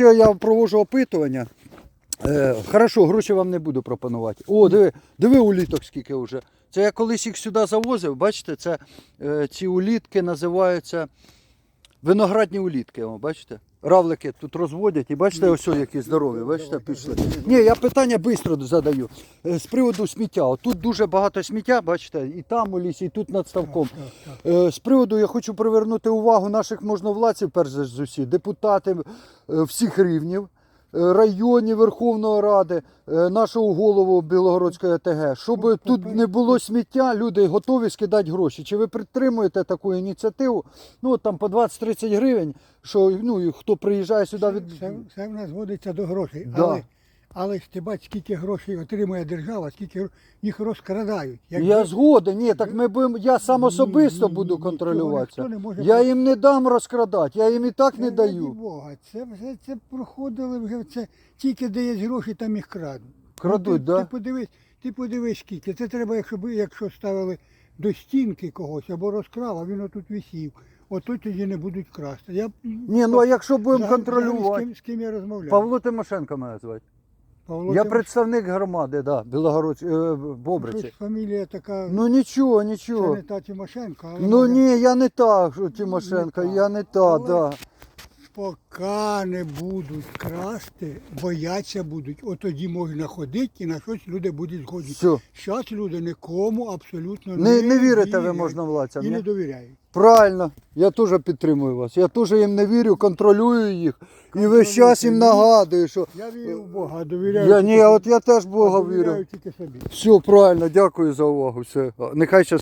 ще я проводжу опитування. Е, хорошо, гроші вам не буду пропонувати. О, диви, диви уліток скільки вже. Це я колись їх сюди завозив, бачите, це е, ці улітки називаються виноградні улітки. Бачите? Равлики тут розводять і бачите, ось які здорові, бачите, пішли. Ні, я питання швидко задаю. Е, З приводу сміття. Тут дуже багато сміття, бачите, і там у лісі, і тут над ставком. Е, З приводу я хочу привернути увагу наших можновладців, перш за усі, депутатів е, всіх рівнів, е, районів Верховної Ради, е, нашого голову Білогородської ОТГ, щоб тут не було сміття, люди готові скидати гроші. Чи ви підтримуєте таку ініціативу? Ну там по 20-30 гривень, що ну, хто приїжджає сюди від. Все, все в нас зводиться до грошей. Да. Але, але ж ти бачиш, скільки грошей отримує держава, скільки їх розкрадають. Якби- Я згоден, ні, так ми будемо, я сам особисто ні, буду ні, контролювати. цього ніхто не може Я їм не дам розкрадати, я їм і так не Це раді даю. Бога, це вже це проходили вже це тільки де є гроші, там їх крадуть. Крадуть, ну, ти, да? ти подивись, ти подивись скільки. Це треба, якщо би- якщо ставили до стінки когось або розкрав, а він отут висів. Ото тоді не будуть красти. Я Ні, ну а якщо будемо Взагалі, З контролювати. ким, з ким я розмовляю? Павло Тимошенко мене звати. Павло Я Тимош- представник громади, да, Білогородці, е, Щось Бобриці. фамілія така, Ну нічого, це нічого. не та Тимошенко, але Ну ні, я не та що Тимошенко, та. я не та, Але- да. Поки не будуть красти, бояться будуть. От тоді можна ходити і на щось люди будуть згодні. Все. Зараз люди нікому абсолютно Не, не, не вірите ви вірять можновладцям, і не ні? довіряють. Правильно, я теж підтримую вас. Я теж їм не вірю, контролюю їх. І весь час їм нагадую, що. Я вірю в Бога, довіряю. Я, ні, от я теж Бога вірю. тільки собі. Все правильно, дякую за увагу. Все. Нехай щас